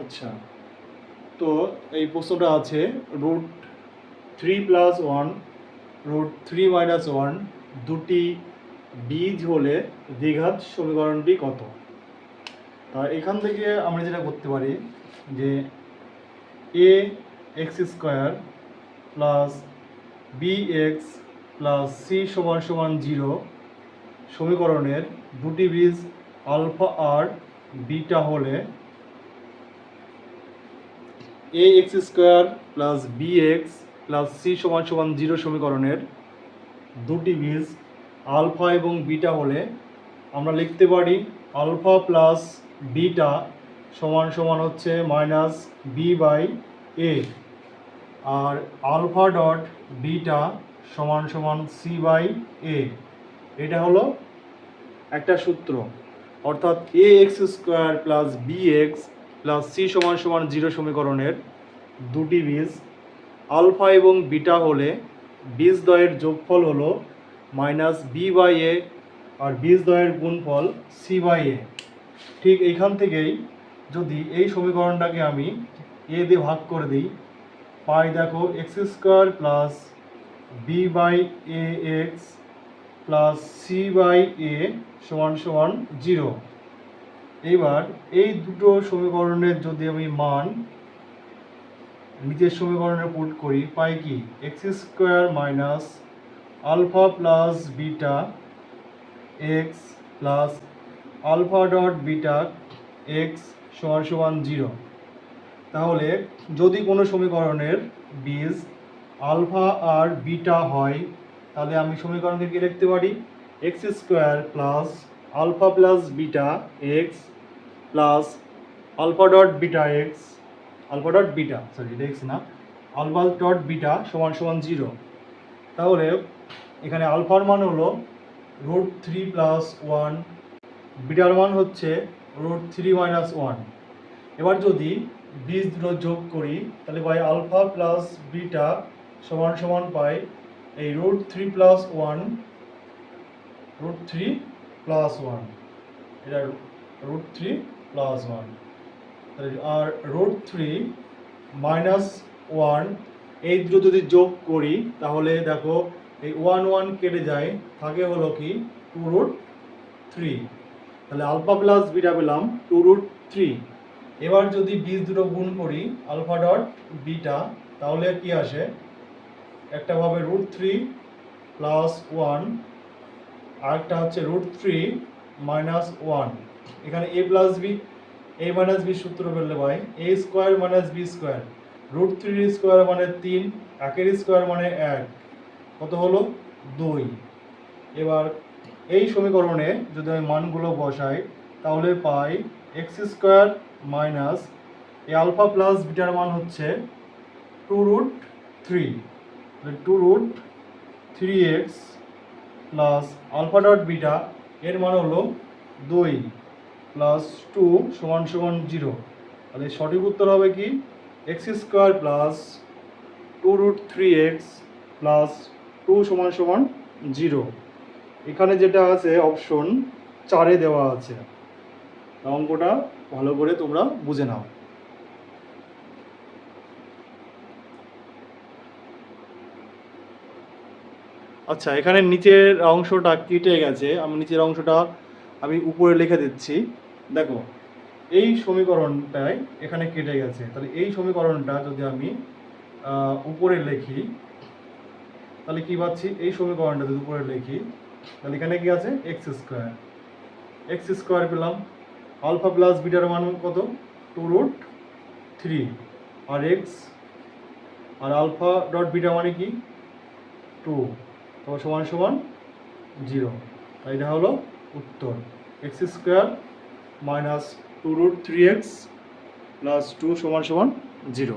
আচ্ছা। তো এই প্রশ্নটা আছে root three plus one root three minus one দুটি বীজ হলে দ্বিঘাত সমীকরণটি কত? তা এখান থেকে আমরা যেটা করতে পারি যে a x square plus b x plus c সমান সমান জিরো সমীকরণের দুটি বীজ আলফা আর বিটা হলে a x square plus b x plus c সমান সমান জিরো সমীকরণের দুটি বীজ আলফা এবং বিটা হলে আমরা লিখতে পারি আলফা প্লাস বিটা সমান সমান হচ্ছে মাইনাস বি বাই এ আর আলফা ডট বিটা সমান সমান সি বাই এ এটা হলো একটা সূত্র। অর্থাৎ a x square plus b x plus c সমান সমান জিরো সমীকরণের দুটি বীজ। আলফা এবং বিটা হলে বীজদ্বয়ের যোগফল হলো মাইনাস বি বাই এ আর বীজদ্বয়ের গুণফল সি বাই এ ঠিক এইখান থেকেই যদি এই সমীকরণটাকে আমি এ দিয়ে ভাগ করে দিই, পাই দেখো x square plus b by a x plus c by a সমান সমান জিরো। এবার এই দুটো সমীকরণের যদি আমি মান নিচের সমীকরণে পুট করি, পাই কি? X square minus alpha plus beta x plus alpha dot beta x সমান সমান জিরো তাহলে যদি কোনো সমীকরণের বীজ আলফা আর বিটা হয়, তাহলে আমি সমীকরণকে কি লিখতে পারি? X square plus alpha plus beta x plus alpha dot beta x alpha dot beta sorry এটা এক্স না আলফা ডট বিটা সমান সমান জিরো তাহলে এখানে আলফার মান হলো রুট থ্রি প্লাস ওয়ান বিটার মান হচ্ছে রুট থ্রি মাইনাস ওয়ান এবার যদি বীজ দুটো যোগ করি, তাহলে পাই আলফা প্লাস বিটা সমান সমান পাই এই root three plus one root three plus one এটা রুট থ্রি প্লাস ওয়ান আর রুট থ্রি মাইনাস ওয়ান এই দুটো যদি যোগ করি, তাহলে দেখো, এই ওয়ান ওয়ান কেটে যায়, থাকে হলো কি? টু রুট থ্রি তাহলে আলফা প্লাস বিটা পেলাম টু রুট থ্রি এবার যদি বীজ দুটো গুণ করি আলফা ডট বিটা তাহলে কি আসে? একটা হবে রুট থ্রি প্লাস ওয়ান আরেকটা হচ্ছে রুট থ্রি মাইনাস ওয়ান এখানে a plus b a minus b সূত্র বললে ভাই a square minus b square root থ্রির স্কোয়ার মানে তিন, একের স্কোয়ার মানে এক, কত হলো? দুই। এবার এই সমীকরণে যদি আমি মানগুলো বসাই, তাহলে পাই x square minus a alpha plus bitter মান হচ্ছে two root three two root three x plus alpha dot beta এর মান হলো দুই। প্লাস টু সমান সমান জিরো তাহলে সঠিক উত্তর হবে কি? X square plus two root three x plus two সমান সমান জিরো এখানে যেটা আছে অপশন চারে দেওয়া আছে। অঙ্কটা ভালো করে তোমরা বুঝে নাও। আচ্ছা এখানে নিচের অংশটা কেটে গেছে। আমি নিচের অংশটা আমি উপরে লিখে দিচ্ছি। দেখো, এই সমীকরণটায় এখানে কেটে গেছে। তাহলে এই সমীকরণটা যদি আমি উপরে লিখি, তাহলে কি পাচ্ছি? এই সমীকরণটা যদি উপরে লিখি, তাহলে এখানে কি আছে? এক্স স্কোয়ার এক্স স্কোয়ার পেলাম আলফা প্লাস বিটার মান কত? টু রুট থ্রি আর এক্স আর আলফা ডট বিটা মানে কি? টু তো সমান সমান জিরো এটা হলো উত্তর। X square minus two root three x plus two সমান সমান জিরো